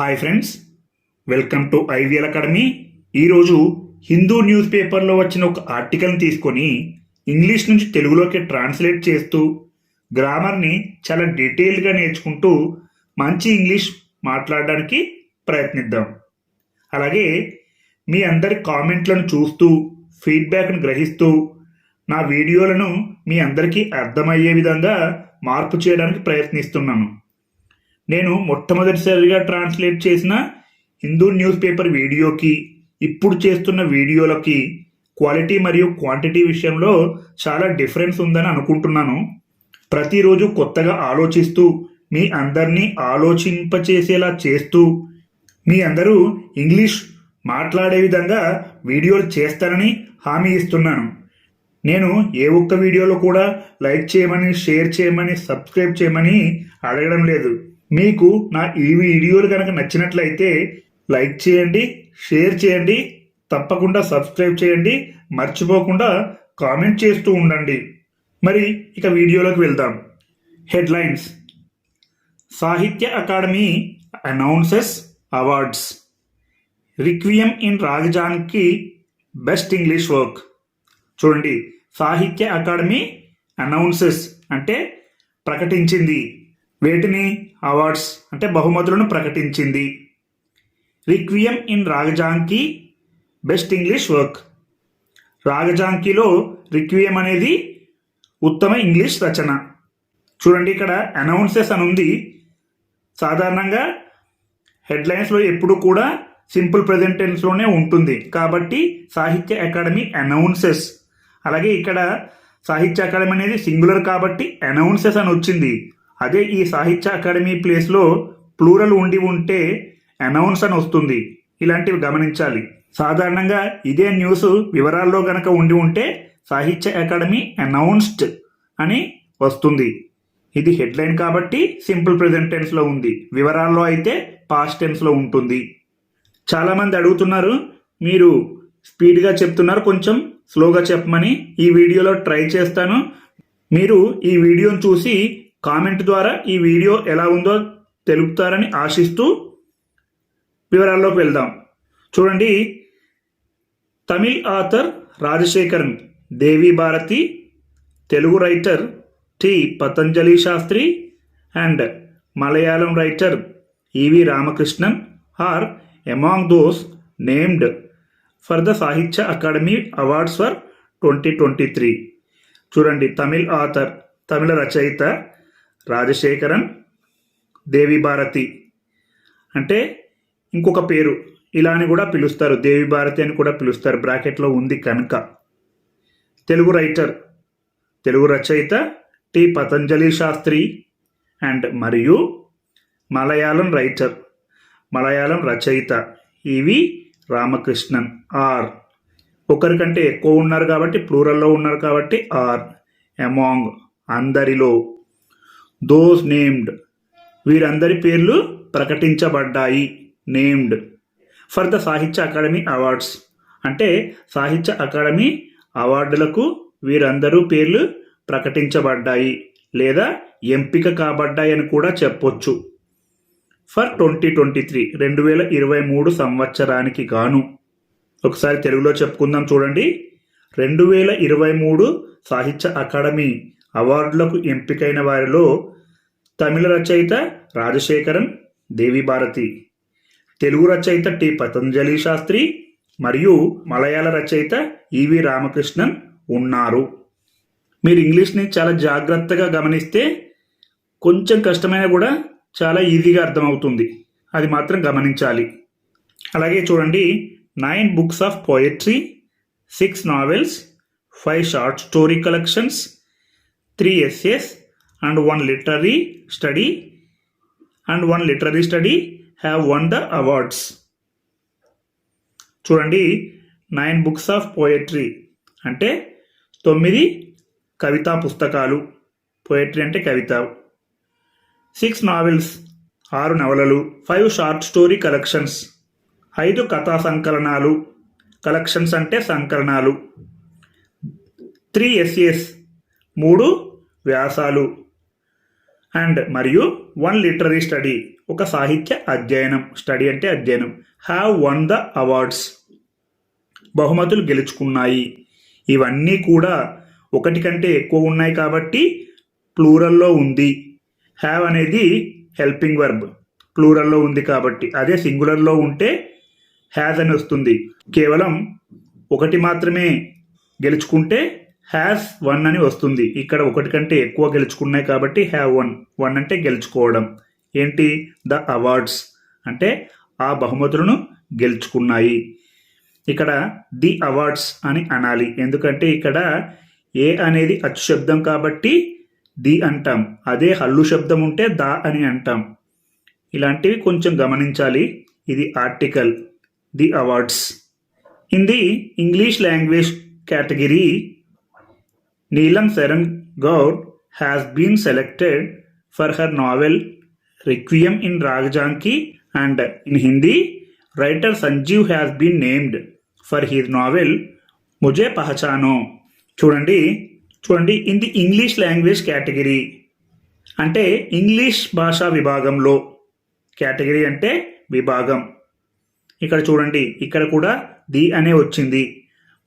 Hi friends welcome to IVL academy ఈరోజు Hindu news పేపర్లో వచ్చిన ఒక ఆర్టికల్ని తీసుకొని ఇంగ్లీష్ నుంచి తెలుగులోకి ట్రాన్స్లేట్ చేస్తూ గ్రామర్ని చాలా డీటెయిల్గా నేర్చుకుంటూ మంచి ఇంగ్లీష్ మాట్లాడడానికి ప్రయత్నిద్దాం. అలాగే మీ అందరి కామెంట్లను చూస్తూ ఫీడ్బ్యాక్ను గ్రహిస్తూ నా వీడియోలను మీ అందరికీ అర్థమయ్యే విధంగా మార్పు చేయడానికి ప్రయత్నిస్తున్నాను. నేను మొట్టమొదటిసారిగా ట్రాన్స్లేట్ చేసిన హిందూ న్యూస్ పేపర్ వీడియోకి ఇప్పుడు చేస్తున్న వీడియోలకి క్వాలిటీ మరియు క్వాంటిటీ విషయంలో చాలా డిఫరెన్స్ ఉందని అనుకుంటున్నాను. ప్రతిరోజు కొత్తగా ఆలోచిస్తూ మీ అందరినీ ఆలోచింపచేసేలా చేస్తూ మీ అందరూ ఇంగ్లీష్ మాట్లాడే విధంగా వీడియోలు చేస్తారని హామీ ఇస్తున్నాను. నేను ఏ ఒక్క వీడియోలో కూడా లైక్ చేయమని షేర్ చేయమని సబ్స్క్రైబ్ చేయమని అడగడం లేదు. మీకు నా ఈ వీడియోలు కనుక నచ్చినట్లయితే లైక్ చేయండి షేర్ చేయండి తప్పకుండా సబ్స్క్రైబ్ చేయండి మర్చిపోకుండా కామెంట్ చేస్తూ ఉండండి. మరి ఇక వీడియోలోకి వెళ్దాం. Headlines. Sahitya Akademi announces awards. Requiem in Raga Janki best English work. చూడండి సాహిత్య అకాడమీ అనౌన్సెస్ అంటే ప్రకటించింది. వేటిని అవార్డ్స్ అంటే బహుమతులను ప్రకటించింది. Requiem in Raga Janki best English work. రాగజాంకిలో requiem అనేది ఉత్తమ ఇంగ్లీష్ రచన. చూడండి ఇక్కడ అనౌన్సెస్ అని ఉంది సాధారణంగా హెడ్లైన్స్లో ఎప్పుడు కూడా సింపుల్ ప్రజెంటెన్స్లోనే ఉంటుంది. కాబట్టి సాహిత్య అకాడమీ అనౌన్సెస్. అలాగే ఇక్కడ సాహిత్య అకాడమీ అనేది సింగులర్ కాబట్టి అనౌన్సెస్ అని వచ్చింది. అదే ఈ సాహిత్య అకాడమీ ప్లేస్లో ప్లూరల్ ఉండి ఉంటే అనౌన్స్ అని వస్తుంది. ఇలాంటివి గమనించాలి. సాధారణంగా ఇదే న్యూస్ వివరాల్లో గనక ఉండి ఉంటే సాహిత్య అకాడమీ అనౌన్స్డ్ అని వస్తుంది. ఇది హెడ్లైన్ కాబట్టి సింపుల్ ప్రెజెంట్ టెన్స్లో ఉంది. వివరాల్లో అయితే పాస్ట్ టెన్స్లో ఉంటుంది. చాలామంది అడుగుతున్నారు మీరు స్పీడ్గా చెప్తున్నారు కొంచెం స్లోగా చెప్పమని. ఈ వీడియోలో ట్రై చేస్తాను. మీరు ఈ వీడియోను చూసి కామెంట్ ద్వారా ఈ వీడియో ఎలా ఉందో తెలుపుతారని ఆశిస్తూ వివరాల్లోకి వెళ్దాం. చూడండి Tamil author Rajasekaran Devi Bharathi Telugu writer T Patanjali Sastry and Malayalam writer E V Ramakrishnan are among those named for the Sahitya academy awards for twenty twenty three. చూడండి Tamil author తమిళ రచయిత రాజశేఖరన్ దేవిభారతి అంటే ఇంకొక పేరు. ఇలా అని కూడా పిలుస్తారు. దేవిభారతి అని కూడా పిలుస్తారు. బ్రాకెట్లో ఉంది కనుక. తెలుగు రైటర్ తెలుగు రచయిత టి. పతంజలి శాస్త్రి అండ్ మరియు మలయాళం రైటర్ మలయాళం రచయిత ఇవి రామకృష్ణన్ ఆర్. ఒకరికంటే ఎక్కువ ఉన్నారు కాబట్టి ప్లూరల్లో ఉన్నారు కాబట్టి ఆర్. అమాంగ్ అందరిలో. దోస్ నేమ్డ్ వీరందరి పేర్లు ప్రకటించబడ్డాయి. Named for the Sahitya academy awards అంటే సాహిత్య అకాడమీ అవార్డులకు వీరందరూ పేర్లు ప్రకటించబడ్డాయి. లేదా ఎంపిక కాబడ్డాయి అని కూడా చెప్పొచ్చు. ఫర్ ట్వంటీ ట్వంటీ త్రీ రెండు వేల ఇరవై మూడు సంవత్సరానికి గాను. ఒకసారి తెలుగులో చెప్పుకుందాం చూడండి. రెండు వేల ఇరవై మూడు సాహిత్య అకాడమీ అవార్డులకు ఎంపికైన వారిలో తమిళ రచయిత రాజశేఖరన్ దేవి భారతి తెలుగు రచయిత టి. పతంజలి శాస్త్రి మరియు మలయాళ రచయిత ఈవి రామకృష్ణన్ ఉన్నారు. మీరు ఇంగ్లీష్ని చాలా జాగ్రత్తగా గమనిస్తే కొంచెం కష్టమైన కూడా చాలా ఈజీగా అర్థమవుతుంది. అది మాత్రం గమనించాలి. అలాగే చూడండి nine books of poetry six novels five short story collections three essays and one literary study and one literary study have won the awards చూడండి నైన్ బుక్స్ ఆఫ్ పోయట్రీ అంటే తొమ్మిది కవితా పుస్తకాలు. పోయట్రీ అంటే కవిత. సిక్స్ నావెల్స్ ఆరు నవలలు five short story collections ఐదు కథా సంకలనాలు. Collections అంటే సంకలనాలు. త్రీ ఎస్ఏస్ మూడు వ్యాసాలు. అండ్ మరియు వన్ లిటరీ స్టడీ ఒక సాహిత్య అధ్యయనం. స్టడీ అంటే అధ్యయనం. Have won the awards. బహుమతులు గెలుచుకున్నాయి. ఇవన్నీ కూడా ఒకటి కంటే ఎక్కువ ఉన్నాయి కాబట్టి ప్లూరల్లో ఉంది. హ్యావ్ అనేది హెల్పింగ్ వర్బ్. ప్లూరల్లో ఉంది కాబట్టి. అదే సింగులర్లో ఉంటే హ్యాజ్ అని వస్తుంది. కేవలం ఒకటి మాత్రమే గెలుచుకుంటే హ్యాస్ వన్ అని వస్తుంది. ఇక్కడ ఒకటి కంటే ఎక్కువ గెలుచుకున్నాయి కాబట్టి హ్యావ్ వన్ వన్ అంటే గెలుచుకోవడం. ఏంటి? ద అవార్డ్స్ అంటే ఆ బహుమతులను గెలుచుకున్నాయి. ఇక్కడ ది అవార్డ్స్ అని అనాలి. ఎందుకంటే ఇక్కడ ఏ అనేది అచ్చు శబ్దం కాబట్టి ది అంటాం. అదే హల్లు శబ్దం ఉంటే దా అని అంటాం. ఇలాంటివి కొంచెం గమనించాలి. ఇది article the awards in the English language category Neelum Saran Gour has been selected for her novel requiem in Raga Janki and in Hindi writer Sanjeev has been named for his novel Mujhe Pahchano చూడండి చూడండి in the English language category అంటే English భాషా విభాగంలో category అంటే విభాగం. ఇక్కడ చూడండి ఇక్కడ కూడా ది అనే వచ్చింది.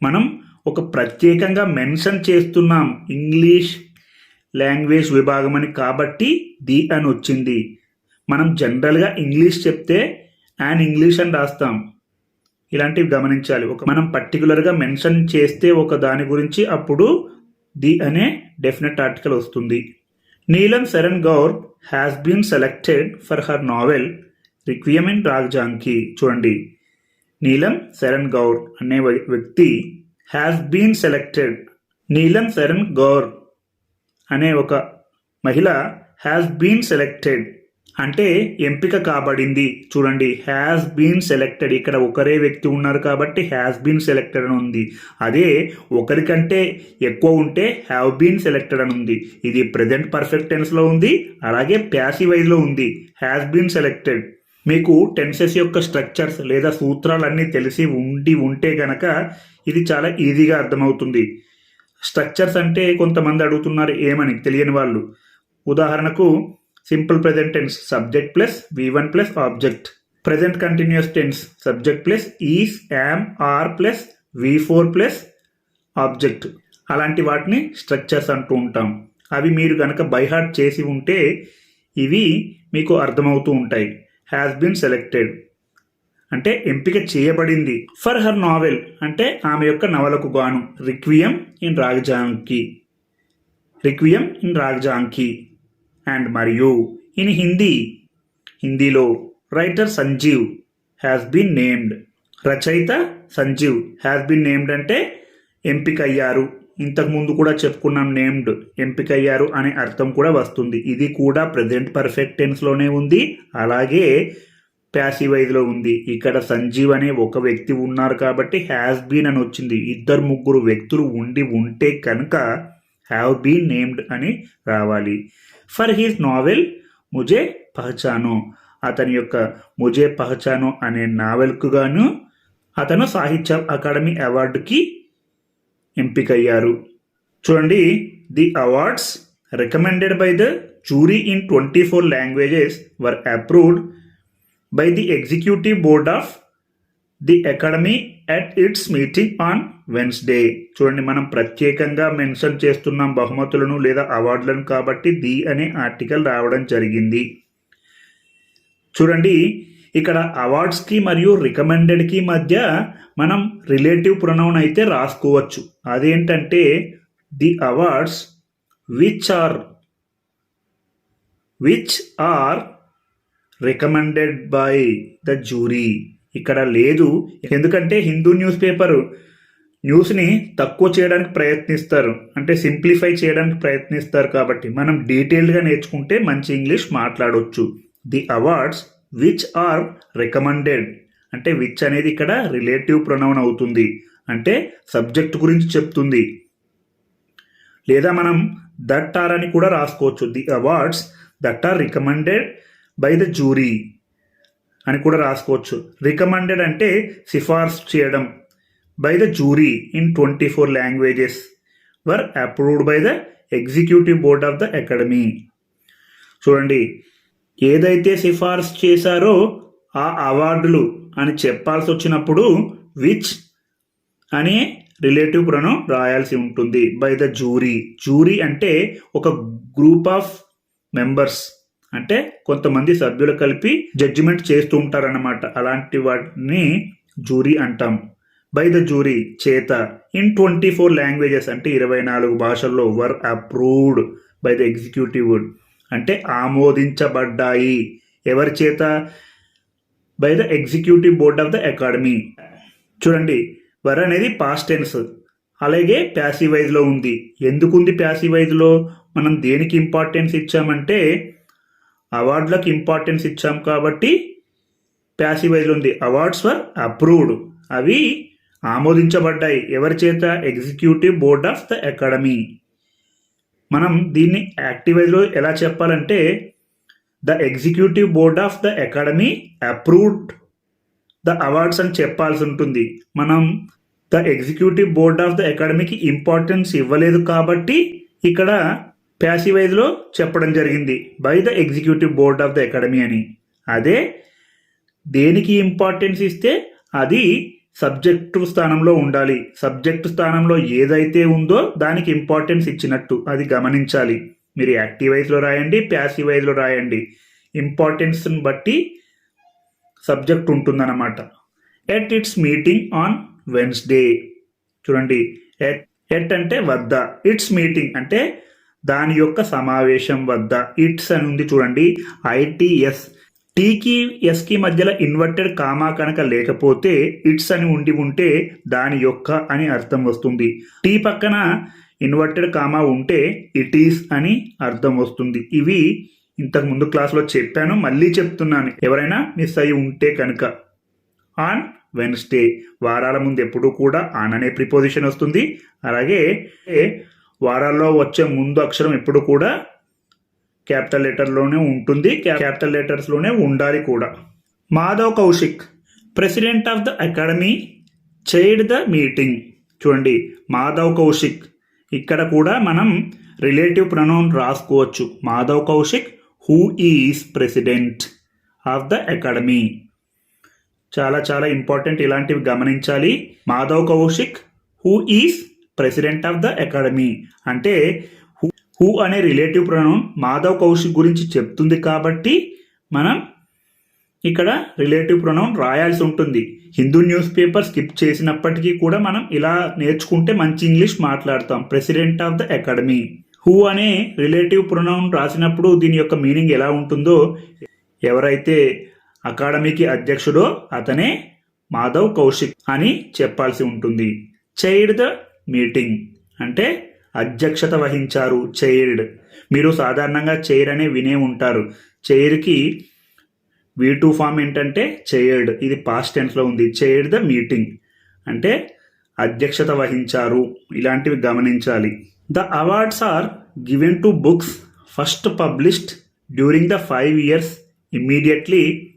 మనం ఒక ప్రత్యేకంగా మెన్షన్ చేస్తున్నాం ఇంగ్లీష్ లాంగ్వేజ్ విభాగం అని కాబట్టి ది అని వచ్చింది. మనం జనరల్గా ఇంగ్లీష్ చెప్తే అండ్ ఇంగ్లీష్ అని రాస్తాం. ఇలాంటివి గమనించాలి. ఒక మనం పర్టికులర్గా మెన్షన్ చేస్తే ఒక దాని గురించి అప్పుడు ది అనే డెఫినెట్ ఆర్టికల్ వస్తుంది. Neelum Saran Gour has been selected for her novel requiem in Raga Janki చూడండి. నీలం శరణ్ గౌర్ అనే వ్య- వ్యక్తి హ్యాస్ బీన్ సెలెక్టెడ్ నీలం శరణ్ గౌర్ అనే ఒక మహిళ హ్యాస్ బీన్ సెలెక్టెడ్ అంటే ఎంపిక కాబడింది. చూడండి హ్యాస్ బీన్ సెలెక్టెడ్ ఇక్కడ ఒకరే వ్యక్తి ఉన్నారు కాబట్టి హ్యాస్ బీన్ సెలెక్టెడ్ అని ఉంది. అదే ఒకరికంటే ఎక్కువ ఉంటే హ్యావ్ బీన్ సెలెక్టెడ్ అని ఉంది. ఇది ప్రజెంట్ పర్ఫెక్ట్ టెన్స్లో ఉంది. అలాగే ప్యాసివైజ్లో ఉంది. హ్యాస్ బీన్ సెలెక్టెడ్ మీకు టెన్సెస్ యొక్క స్ట్రక్చర్స్ లేదా సూత్రాలన్నీ తెలిసి ఉండి ఉంటే గనక ఇది చాలా ఈజీగా అర్థమవుతుంది. స్ట్రక్చర్స్ అంటే కొంతమంది అడుగుతున్నారు ఏమని తెలియని వాళ్ళు. ఉదాహరణకు simple present tense subject plus V one plus object. Present continuous tense subject plus is am are plus V four plus object. అలాంటి వాటిని స్ట్రక్చర్స్ అంటూ ఉంటాం. అవి మీరు కనుక బైహార్ట్ చేసి ఉంటే ఇవి మీకు అర్థమవుతూ ఉంటాయి. హ్యాస్ బీన్ సెలెక్టెడ్ అంటే ఎంపిక చేయబడింది. ఫర్ హర్ నావెల్ అంటే ఆమె యొక్క నవలకు గాను. Requiem in Raga Janki requiem in Raga Janki and మరియు ఇన్ హిందీ హిందీలో writer Sanjeev has been named రచయిత సంజీవ్ హ్యాస్ బీన్ నేమ్డ్ అంటే ఎంపిక అయ్యారు ముందు కూడా చెప్పుకున్నాం నేమ్డ్ ఎంపికయ్యారు అనే అర్థం కూడా వస్తుంది. ఇది కూడా ప్రజెంట్ పర్ఫెక్ట్ టెన్స్లోనే ఉంది. అలాగే ప్యాసివైజ్లో ఉంది. ఇక్కడ సంజీవ్ అనే ఒక వ్యక్తి ఉన్నారు కాబట్టి హ్యాస్ బీన్ అని వచ్చింది. ఇద్దరు ముగ్గురు వ్యక్తులు ఉండి ఉంటే కనుక హ్యావ్ బీన్ నేమ్డ్ అని రావాలి. ఫర్ హీస్ నావెల్ ముజే పహచానో అతని యొక్క ముజే పహచానో అనే నావెల్కు గాను అతను సాహిత్య అకాడమీ అవార్డుకి ఎంపికయ్యారు. చూడండి the awards recommended by the jury in twenty four languages were approved by the executive board of the academy at its meeting on Wednesday చూడండి మనం ప్రత్యేకంగా మెన్షన్ చేస్తున్నాం బహుమతులను లేదా అవార్డులను కాబట్టి ది అనే ఆర్టికల్ రావడం జరిగింది. చూడండి ఇక్కడ అవార్డ్స్కి మరియు రికమెండెడ్కి మధ్య మనం రిలేటివ్ ప్రొనౌన్ అయితే రాసుకోవచ్చు. అదేంటంటే the awards which are which are recommended by the jury. ఇక్కడ లేదు. ఎందుకంటే హిందూ న్యూస్ పేపర్ న్యూస్ని తక్కువ చేయడానికి ప్రయత్నిస్తారు. అంటే సింప్లిఫై చేయడానికి ప్రయత్నిస్తారు కాబట్టి మనం డీటెయిల్డ్గా నేర్చుకుంటే మంచి ఇంగ్లీష్ మాట్లాడవచ్చు the awards which are recommended అంటే విచ్ అనేది ఇక్కడ రిలేటివ్ ప్రొనౌన్ అవుతుంది. అంటే సబ్జెక్ట్ గురించి చెప్తుంది. లేదా మనం దట్ ఆర్ అని కూడా రాసుకోవచ్చు. The awards that are recommended by the jury అని కూడా రాసుకోవచ్చు. రికమెండెడ్ అంటే సిఫార్సు చేయడం. By the jury in twenty four languages were approved by the executive board of the academy చూడండి. ఏదైతే సిఫార్సు చేశారో ఆ అవార్డులు అని చెప్పాల్సి వచ్చినప్పుడు విచ్ అనే రిలేటివ్ ప్రణం రాయాల్సి ఉంటుంది బై ద జూరీ జూరీ అంటే ఒక గ్రూప్ ఆఫ్ మెంబర్స్ అంటే కొంతమంది సభ్యులు కలిపి జడ్జిమెంట్ చేస్తూ ఉంటారన్నమాట. అలాంటి వాటిని జూరీ అంటాం. బై ద జూరీ చేత. ఇన్ ట్వంటీ ఫోర్ లాంగ్వేజెస్ అంటే ఇరవై నాలుగు భాషల్లో were approved by the executive అంటే ఆమోదించబడ్డాయి. ఎవరి చేత? By the executive board of the academy చూడండి వర్ అనేది పాస్ట్ టెన్స్ అలాగే ప్యాసివైజ్లో ఉంది. ఎందుకుంది ప్యాసివైజ్లో మనం దేనికి ఇంపార్టెన్స్ ఇచ్చామంటే అవార్డులకు ఇంపార్టెన్స్ ఇచ్చాం కాబట్టి ప్యాసివైజ్లో ఉంది. అవార్డ్స్ వర్ అప్రూవ్డ్ అవి ఆమోదించబడ్డాయి. ఎవరి చేత? Executive board of the academy మనం దీన్ని యాక్టివైజ్లో ఎలా చెప్పాలంటే the executive board of the academy approved the awards అని చెప్పాల్సి ఉంటుంది. మనం the executive board of the అకాడమీకి ఇంపార్టెన్స్ ఇవ్వలేదు కాబట్టి ఇక్కడ ప్యాసివైజ్లో చెప్పడం జరిగింది by the executive board of the academy అని. అదే దేనికి ఇంపార్టెన్స్ ఇస్తే అది సబ్జెక్టు స్థానంలో ఉండాలి. సబ్జెక్టు స్థానంలో ఏదైతే ఉందో దానికి ఇంపార్టెన్స్ ఇచ్చినట్టు అది గమనించాలి. మీరు యాక్టివైజ్లో రాయండి ప్యాసివైజ్లో రాయండి. ఇంపార్టెన్స్ని బట్టి సబ్జెక్ట్ ఉంటుందన్నమాట. At its meeting on Wednesday చూడండి. ఎట్ ఎట్ అంటే వద్ద. ఇట్స్ మీటింగ్ అంటే దాని యొక్క సమావేశం వద్ద. ఇట్స్ అని ఉంది చూడండి. ఐటీఎస్ టీకి ఎస్కి మధ్యలో ఇన్వర్టెడ్ కామా కనుక లేకపోతే ఇట్స్ అని ఉండి ఉంటే దాని యొక్క అని అర్థం వస్తుంది. టీ పక్కన ఇన్వర్టెడ్ కామా ఉంటే ఇట్ ఈస్ అని అర్థం వస్తుంది. ఇవి ఇంతకు ముందు క్లాస్లో చెప్పాను మళ్ళీ చెప్తున్నాను. ఎవరైనా మిస్ అయి ఉంటే కనుక. On Wednesday. వారాల ముందు ఎప్పుడు కూడా ఆన్ అనే ప్రిపోజిషన్ వస్తుంది. అలాగే వారాల్లో వచ్చే ముందు అక్షరం ఎప్పుడు కూడా క్యాపిటల్ లెటర్లోనే ఉంటుంది. క్యాపిటల్ లెటర్స్లోనే ఉండాలి కూడా. Madhav Kaushik president of the academy chaired the meeting. చూడండి మాధవ్ కౌశిక్. ఇక్కడ కూడా మనం రిలేటివ్ ప్రొనౌన్ రాసుకోవచ్చు. Madhav Kaushik who is president of the academy. చాలా చాలా ఇంపార్టెంట్ ఇలాంటివి గమనించాలి. Madhav Kaushik who is president of the academy. అంటే హూ అనే రిలేటివ్ ప్రొనౌన్ మాధవ్ కౌశిక్ గురించి చెప్తుంది కాబట్టి మనం ఇక్కడ రిలేటివ్ ప్రొనౌన్ రాయాల్సి ఉంటుంది. హిందూ న్యూస్ పేపర్ స్కిప్ చేసినప్పటికీ కూడా మనం ఇలా నేర్చుకుంటే మంచి ఇంగ్లీష్ మాట్లాడతాం. President of the academy. Who అనే రిలేటివ్ ప్రొనౌన్ రాసినప్పుడు దీని యొక్క మీనింగ్ ఎలా ఉంటుందో ఎవరైతే అకాడమీకి అధ్యక్షుడో అతనే మాధవ్ కౌశిక్ అని చెప్పాల్సి ఉంటుంది. చైర్డ్ ద మీటింగ్ అంటే అధ్యక్షత వహించారు చైర్డ్. మీరు సాధారణంగా చైర్ అనే వినే ఉంటారు. చైర్కి వి టూ ఫామ్ ఏంటంటే చైర్డ్. ఇది పాస్ట్ టెన్స్లో ఉంది. Chaired the meeting. అంటే అధ్యక్షత వహించారు. ఇలాంటివి గమనించాలి. The awards are given to books first published during the five years immediately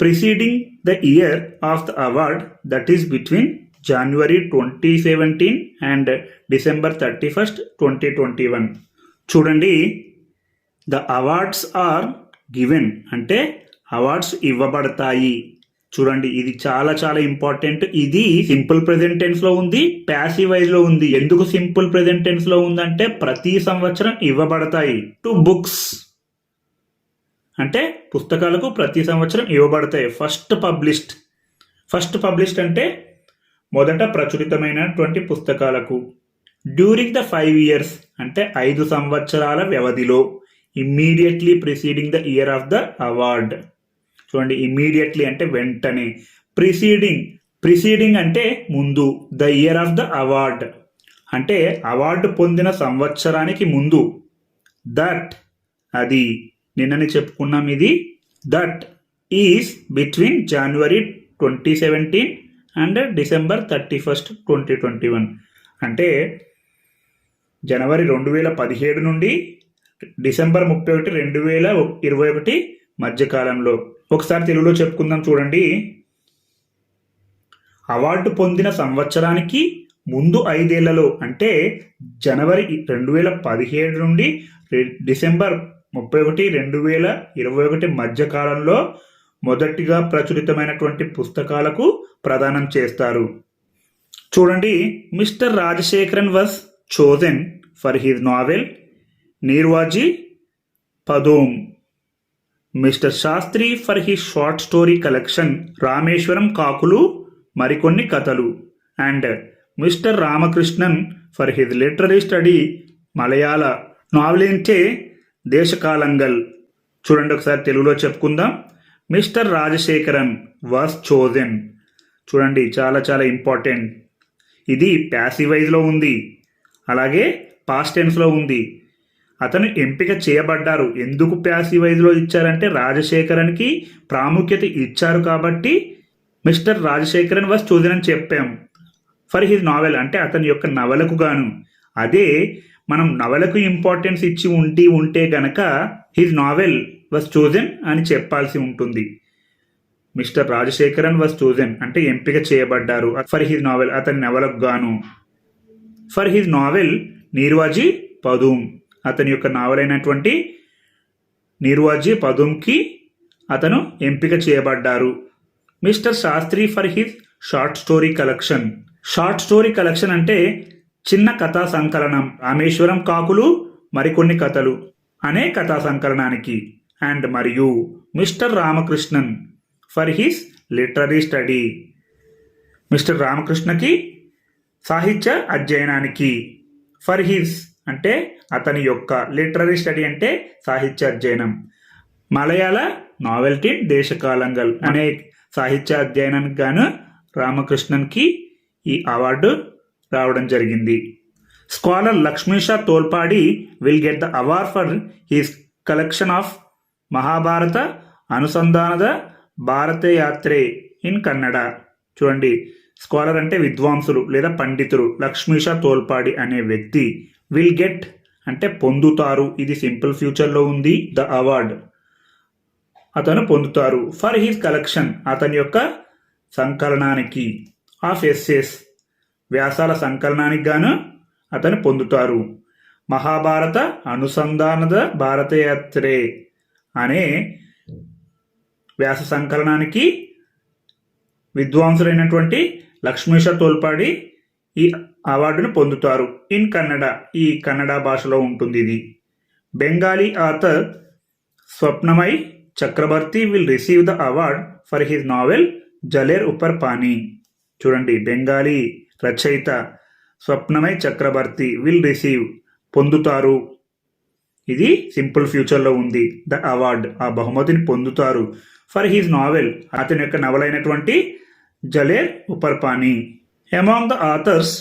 preceding the year of the award that is between January 2017 and December 31st 2021 చూడండి the awards are given అంటే awards ఇవ్వబడతాయి. చూడండి ఇది చాలా చాలా important ఇది simple ప్రెజెంటెన్స్లో టెన్స్లో ఉంది ప్యాసివైజ్లో ఉంది. ఎందుకు సింపుల్ ప్రెజెంటెన్స్లో టెన్స్లో ఉందంటే ప్రతి సంవత్సరం ఇవ్వబడతాయి. టు బుక్స్ అంటే పుస్తకాలకు ప్రతి సంవత్సరం ఇవ్వబడతాయి. ఫస్ట్ పబ్లిష్డ్ ఫస్ట్ పబ్లిష్డ్ అంటే మొదట ప్రచురితమైనటువంటి పుస్తకాలకు. డ్యూరింగ్ ద ఫైవ్ ఇయర్స్ అంటే ఐదు సంవత్సరాల వ్యవధిలో immediately preceding the year of the award చూడండి ఇమ్మీడియట్లీ అంటే వెంటనే. ప్రిసీడింగ్ ప్రిసీడింగ్ అంటే ముందు the year of the award అంటే అవార్డు పొందిన సంవత్సరానికి ముందు. దట్ అది నిన్ననే చెప్పుకున్నాం ఇది. That is between January twenty seventeen and December thirty first twenty twenty one. అంటే జనవరి రెండు వేల పదిహేడు నుండి డిసెంబర్ ముప్పై ఒకటి రెండు వేల ఇరవై ఒకటి మధ్యకాలంలో. ఒకసారి తెలుగులో చెప్పుకుందాం చూడండి. అవార్డు పొందిన సంవత్సరానికి ముందు ఐదేళ్ళలో అంటే జనవరి రెండు వేల పదిహేడు నుండి డిసెంబర్ ముప్పై ఒకటి రెండు వేల ఇరవై ఒకటి మధ్యకాలంలో మొదటిగా ప్రచురితమైనటువంటి పుస్తకాలకు ప్రదానం చేస్తారు. చూడండి mister Rajasekaran was chosen for his novel. Neervazhi Padoom mister Sastry for he short story collection Rameswaram Kakulu Marikonni Kathalu. And mister Ramakrishnan for his literary study Malayala. నావెలింటే Deshakalangal. చూడండి ఒకసారి తెలుగులో చెప్పుకుందాం. Mister Rajasekaran was chosen. చూడండి చాలా చాలా important. ఇది ప్యాసివైజ్లో ఉంది. అలాగే పాస్ట్ టెన్స్లో ఉంది. అతను ఎంపిక చేయబడ్డారు. ఎందుకు ప్యాసివైజ్లో ఇచ్చారంటే రాజశేఖరన్కి ప్రాముఖ్యత ఇచ్చారు కాబట్టి మిస్టర్ రాజశేఖరన్ వాస్ చోదన్ అని చెప్పాం. ఫర్ హిజ్ నావెల్ అంటే అతని యొక్క నవలకు గాను. అదే మనం నవలకు ఇంపార్టెన్స్ ఇచ్చి ఉండి ఉంటే గనక హిజ్ నావెల్ వాజ్ చూజెన్ అని చెప్పాల్సి ఉంటుంది. మిస్టర్ రాజశేఖరన్ వాజ్ చూజెన్ అంటే ఎంపిక చేయబడ్డారు. ఫర్ హిజ్ నావెల్ అతని నవలకు గాను. For his novel Neervazhi Padoom అతని యొక్క నావెల్ అయినటువంటి నీర్వాజీ పదూమ్కి అతను ఎంపిక చేయబడ్డారు. Mister Sastry for his short story collection short story collection అంటే చిన్న కథా సంకలనం. రామేశ్వరం కాకులు మరికొన్ని కథలు. అనే కథా సంకలనానికి. అండ్ మరియు mister Ramakrishnan for his literary study. Mister రామకృష్ణకి సాహిత్య అధ్యయనానికి ఫర్ హిస్ అంటే అతని యొక్క లిటరీ స్టడీ అంటే సాహిత్య అధ్యయనం. మలయాళ నావెల్టీ దేశకాలంగల్ అనే సాహిత్య అధ్యయనానికి గాను రామకృష్ణన్కి ఈ అవార్డు రావడం జరిగింది. Scholar Lakshmisha Tolpadi will get the award for his collection of Mahabharata Anusandhanada Bharata Yatre in Kannada. చూడండి స్కాలర్ అంటే విద్వాంసులు లేదా పండితులు. లక్ష్మీష తోల్పాడి అనే వ్యక్తి విల్ గెట్ అంటే పొందుతారు. ఇది సింపుల్ ఫ్యూచర్లో ఉంది. The award. అతను పొందుతారు. ఫర్ హిస్ కలెక్షన్ అతని యొక్క సంకలనానికి ఆఫ్ ఎస్ఎస్ వ్యాసాల సంకలనానికి గాను అతను పొందుతారు. మహాభారత అనుసంధానద భారతయాత్రే అనే వ్యాస సంకలనానికి విద్వాంసులైనటువంటి లక్ష్మీష తోల్పాడి ఈ అవార్డును పొందుతారు. ఇన్ కన్నడ ఈ కన్నడ భాషలో ఉంటుంది ఇది. Bengali author Swapnamay Chakraborty will receive the award for his novel Jaler Upar Pani. చూడండి బెంగాలీ రచయిత స్వప్నమై చక్రవర్తి విల్ రిసీవ్ పొందుతారు. ఇది సింపుల్ ఫ్యూచర్లో ఉంది. ద అవార్డ్ ఆ బహుమతిని పొందుతారు. ఫర్ హీజ్ నావెల్ అతని యొక్క నవలైనటువంటి Jaler Upar Pani among the authors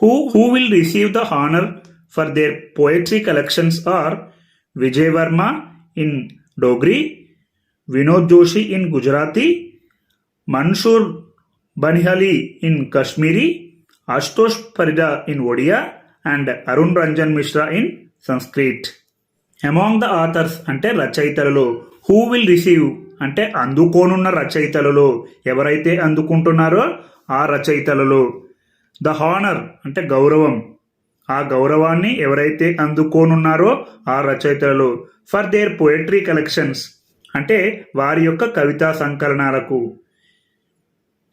who who will receive the honour for their poetry collections are Vijay Verma in Dogri Vinod Joshi in Gujarati Mansoor Banihali in Kashmiri Ashutosh Parida in Odia and Arun Ranjan Mishra in Sanskrit. Among the authors అంటే రచయితలలో who will receive అంటే అందుకోనున్న రచయితలలో ఎవరైతే అందుకుంటున్నారో ఆ రచయితలలో. The honour అంటే గౌరవం. ఆ గౌరవాన్ని ఎవరైతే అందుకోనున్నారో ఆ రచయితలలో. ఫర్ దేర్ పోయట్రీ కలెక్షన్స్ అంటే వారి యొక్క కవితా సంకలనాలకు.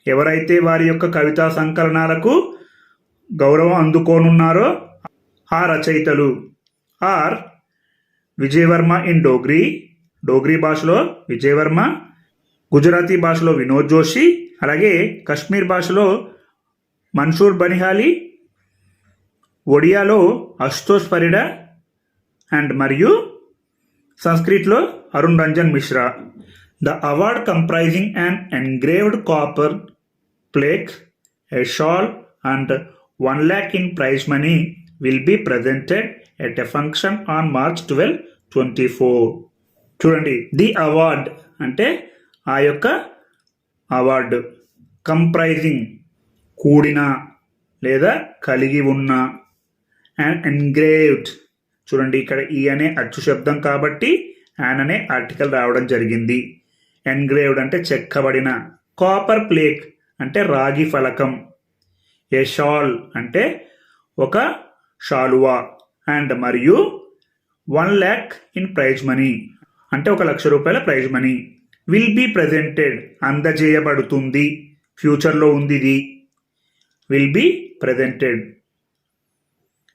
ఎవరైతే వారి యొక్క కవితా సంకలనాలకు గౌరవం అందుకోనున్నారో ఆ రచయితలు. Are Vijay Verma in Dogri. Dogri భాషలో విజయవర్మ గుజరాతీ భాషలో వినోద్ జోషి అలాగే కశ్మీర్ భాషలో మన్సూర్ బనిహాలి ఒడియాలో అశుతోష్ పరిడా అండ్ మరియు సంస్కృత్లో Arun Ranjan Mishra. The award comprising and engraved copper plaque a shawl and one lakh in prize money will be presented at a function on March twelve twenty four చూడండి the award అంటే ఆ యొక్క award comprising కూడిన లేదా కలిగి ఉన్న. And engraved చూడండి ఇక్కడ ఈ అనే అచ్చు శబ్దం కాబట్టి యాన్ అనే ఆర్టికల్ రావడం జరిగింది. ఎన్గ్రేవ్డ్ అంటే చెక్కబడిన. కాపర్ ప్లేక్ అంటే రాగి ఫలకం. ఏ షాల్ అంటే ఒక షాలువా. అండ్ మరియు one lakh in prize money. అంటే ఒక లక్ష రూపాయల prize money. Will be presented. అందజేయబడుతుంది. ఫ్యూచర్లో ఉంది ఇది. Will be presented.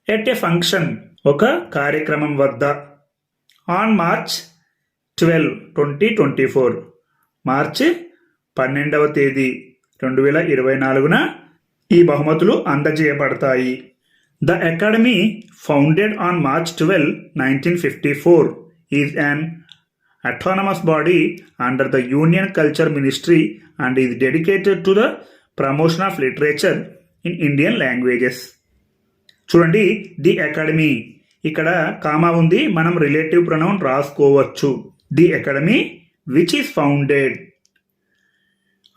At a function ఒక కార్యక్రమం వద్ద. On March twelve twenty twenty four మార్చి పన్నెండవ తేదీ రెండు వేల ఇరవై నాలుగున ఈ బహుమతులు అందజేయబడతాయి. The academy founded on March twelve nineteen fifty four is an autonomous body under the union culture ministry and is dedicated to the promotion of literature in Indian languages చూడండి ది అకాడమీ. ఇక్కడ comma ఉంది మనం relative pronoun రాసుకోవచ్చు. The academy which is founded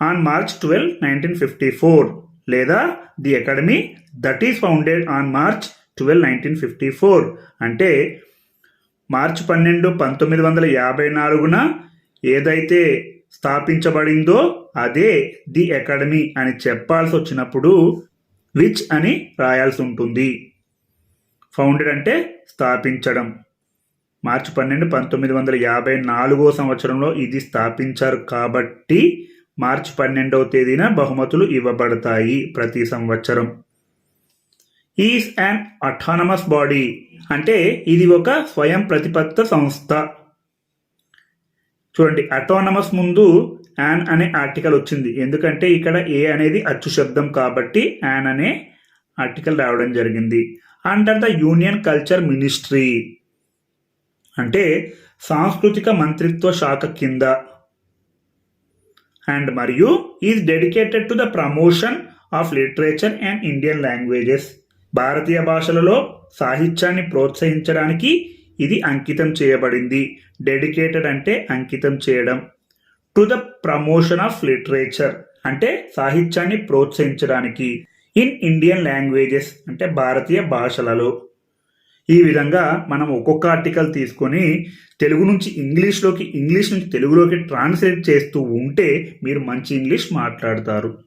on March twelve nineteen fifty four లేదా the academy that is founded on March twelve nineteen fifty four. అంటే మార్చి పన్నెండు పంతొమ్మిది వందల యాభై నాలుగున ఏదైతే స్థాపించబడిందో అదే ది అకాడమీ అని చెప్పాల్సి వచ్చినప్పుడు విచ్ అని రాయాల్సి ఉంటుంది. ఫౌండెడ్ అంటే స్థాపించడం. మార్చి పన్నెండు పంతొమ్మిది వందల యాభై నాలుగో సంవత్సరంలో ఇది స్థాపించారు కాబట్టి మార్చి పన్నెండవ తేదీన బహుమతులు ఇవ్వబడతాయి ప్రతి సంవత్సరం. ఈజ్ అన్ అటానమస్ బాడీ అంటే ఇది ఒక స్వయం ప్రతిపత్త సంస్థ. చూడండి అటానమస్ ముందు యాన్ అనే ఆర్టికల్ వచ్చింది. ఎందుకంటే ఇక్కడ ఏ అనేది అచ్చు శబ్దం కాబట్టి యాన్ అనే ఆర్టికల్ రావడం జరిగింది. Under the union culture ministry అంటే సాంస్కృతిక మంత్రిత్వ శాఖ కింద అండ్ మరియు is dedicated to the promotion of literature and Indian languages భారతీయ భాషలలో సాహిత్యాన్ని ప్రోత్సహించడానికి ఇది అంకితం చేయబడింది డెడికేటెడ్ అంటే అంకితం చేయడం to the promotion of literature అంటే సాహిత్యాన్ని ప్రోత్సహించడానికి ఇన్ ఇండియన్ లాంగ్వేజెస్ అంటే భారతీయ భాషలలో ఈ విధంగా మనం ఒక్కొక్క ఆర్టికల్ తీసుకొని తెలుగు నుంచి ఇంగ్లీష్లోకి ఇంగ్లీష్ నుంచి తెలుగులోకి ట్రాన్స్లేట్ చేస్తూ ఉంటే మీరు మంచి ఇంగ్లీష్ మాట్లాడతారు.